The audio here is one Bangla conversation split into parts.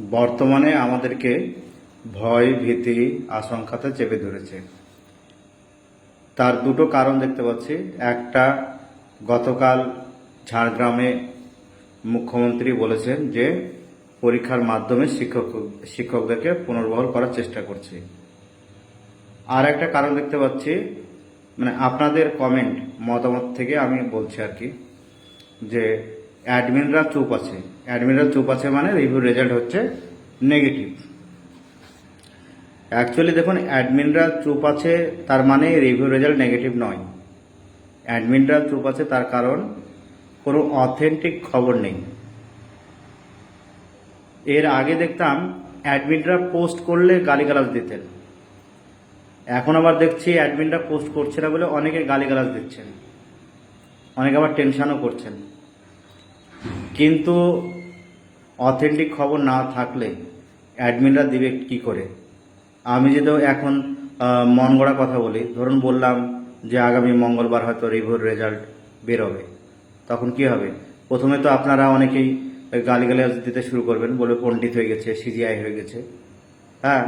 বর্তমানে আমাদেরকে ভয়, ভীতি, আশঙ্কাতে চেপে ধরেছে। তার দুটো কারণ দেখতে পাচ্ছি। একটা, গতকাল ঝাড়গ্রামে মুখ্যমন্ত্রী বলেছেন যে, পরীক্ষার মাধ্যমে শিক্ষক, শিক্ষকদেরকে পুনর্বহাল করার চেষ্টা করছি। আর একটা কারণ দেখতে পাচ্ছি মানে আপনাদের কমেন্ট মতামত থেকে আমি বলছি আর কি, যে অ্যাডমিনরা চুপ আছে। অ্যাডমিনরা চুপ আছে মানে রিভিউ রেজাল্ট হচ্ছে নেগেটিভ অ্যাকচুয়ালি দেখুন অ্যাডমিনরা চুপ আছে তার মানে রিভিউ রেজাল্ট নেগেটিভ নয়। অ্যাডমিনরা চুপ আছে তার কারণ কোনো অথেন্টিক খবর নেই। এর আগে দেখতাম অ্যাডমিনরা পোস্ট করলে গালিগালাজ দিতেন। এখন আবার দেখছি অ্যাডমিনরা পোস্ট করছে না বলে অনেকে গালিগালাজ দিচ্ছেন। অনেকে আবার টেনশনও করছেন। কিন্তু অথেন্টিক খবর না থাকলে অ্যাডমিনরা দিবে কি করে? আমি যদি এখন মন গড়া কথা বলি, ধরুন বললাম যে আগামী মঙ্গলবার হয়তো রিভিউর রেজাল্ট বেরোবে, তখন কি হবে? প্রথমে তো আপনারা অনেকেই গালিগালাজ দিতে শুরু করবেন বলবে পণ্ডিত হয়ে গেছে, সিজিআই হয়ে গেছে। হ্যাঁ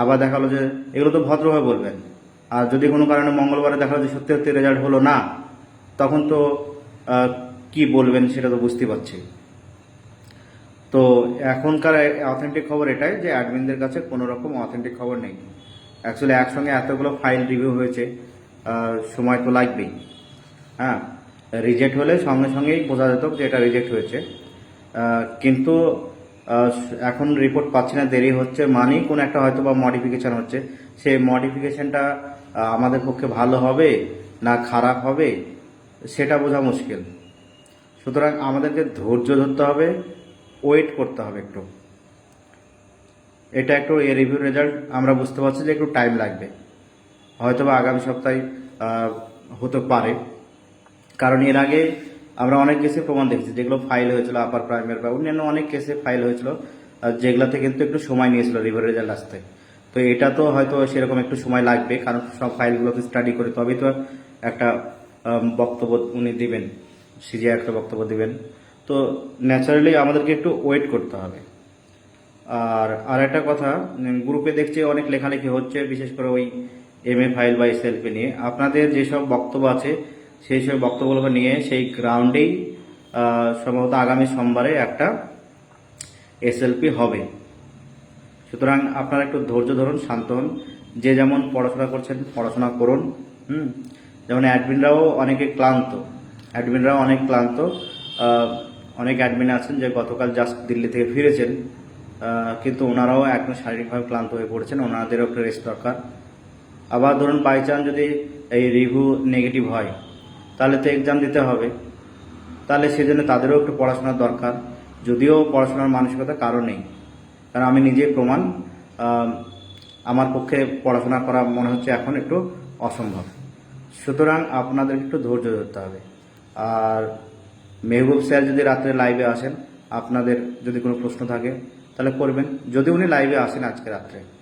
আবার দেখাল যে এগুলো তো ভদ্রভাবে বলবেন। আর যদি কোনো কারণে মঙ্গলবারে দেখাল যে সত্যি সত্যি রেজাল্ট হলো না, তখন তো কি বলবেন সেটা তো বুঝতে পারছি। তো এখনকার অথেন্টিক খবর এটাই যে অ্যাডমিনদের কাছে কোনো রকম অথেন্টিক খবর নেই। অ্যাকচুয়ালি একসঙ্গে এতগুলো ফাইল রিভিউ হয়েছে সময় তো লাগবেই। হ্যাঁ রিজেক্ট হলে সঙ্গে সঙ্গেই বোঝা যেত যে এটা রিজেক্ট হয়েছে। কিন্তু এখন রিপোর্ট পাচ্ছি না, দেরি হচ্ছে মানেই কোনো একটা হয়তো বা মডিফিকেশান হচ্ছে। সেই মডিফিকেশানটা আমাদের পক্ষে ভালো হবে না খারাপ হবে, সেটা বোঝা মুশকিল। সুতরাং আমাদেরকে ধৈর্য ধরতে হবে ওয়েট করতে হবে একটু। এটা একটু এই রিভিউ রেজাল্ট আমরা বুঝতে পারছি যে একটু টাইম লাগবে। হয়তো বা আগামী সপ্তাহে হতে পারে। কারণ এর আগে আমরা অনেক কেসে প্রমাণ দেখেছি, যেগুলো ফাইল হয়েছিল আপার প্রাইমের বা অন্যান্য অনেক কেসে ফাইল হয়েছিল যেগুলোতে কিন্তু একটু সময় নিয়েছিল রিভিউ রেজাল্ট আসতে। তো এটা তো হয়তো সেরকম একটু সময় লাগবে, কারণ সব ফাইলগুলোতে স্টাডি করে তবেই তো একটা বক্তব্য উনি দিবেন। সিজিআই একটা বক্তব্য দিবেন। তো ন্যাচারালি আমাদেরকে একটু ওয়েট করতে হবে। আর আর একটা কথা গ্রুপে দেখছি অনেক লেখালেখি হচ্ছে, বিশেষ করে ওই এম এ ফাইল বা এসএলপি নিয়ে। আপনাদের যেসব বক্তব্য আছে সেই সব বক্তব্যগুলোকে নিয়ে সেই গ্রাউন্ডেই সম্ভবত আগামী সোমবারে একটা এসএলপি হবে। সুতরাং আপনারা একটু ধৈর্য ধরুন, শান্ত হন। যে যেমন পড়াশোনা করছেন, পড়াশোনা করুন। হুম? যেমন অ্যাডমিনরাও অনেকে ক্লান্ত। অ্যাডমিনরাও অনেক ক্লান্ত। অনেক অ্যাডমিন আছেন যে গতকাল জাস্ট দিল্লি থেকে ফিরেছেন। কিন্তু ওনারাও একদম শারীরিকভাবে ক্লান্ত হয়ে পড়েছেন। ওনাদেরও একটা রেস্ট দরকার। আবার ধরুন বাই চান্স যদি এই রিভিউ নেগেটিভ হয়, তাহলে তো এক্সাম দিতে হবে। তাহলে সেজন্য তাদেরও একটু পড়াশোনার দরকার। যদিও পড়াশোনার মানসিকতা কারও নেই। কারণ আমি নিজে প্রমাণ আমার পক্ষে পড়াশোনা করা মনে হচ্ছে এখন একটু অসম্ভব। সুতরাং আপনাদের একটু ধৈর্য ধরতে হবে। আর মেহবুব স্যার যদি রাত্রে লাইভে আসেন, আপনাদের যদি কোনো প্রশ্ন থাকে, তাহলে করবেন। যদি উনি লাইভে আসেন আজকে রাত্রে।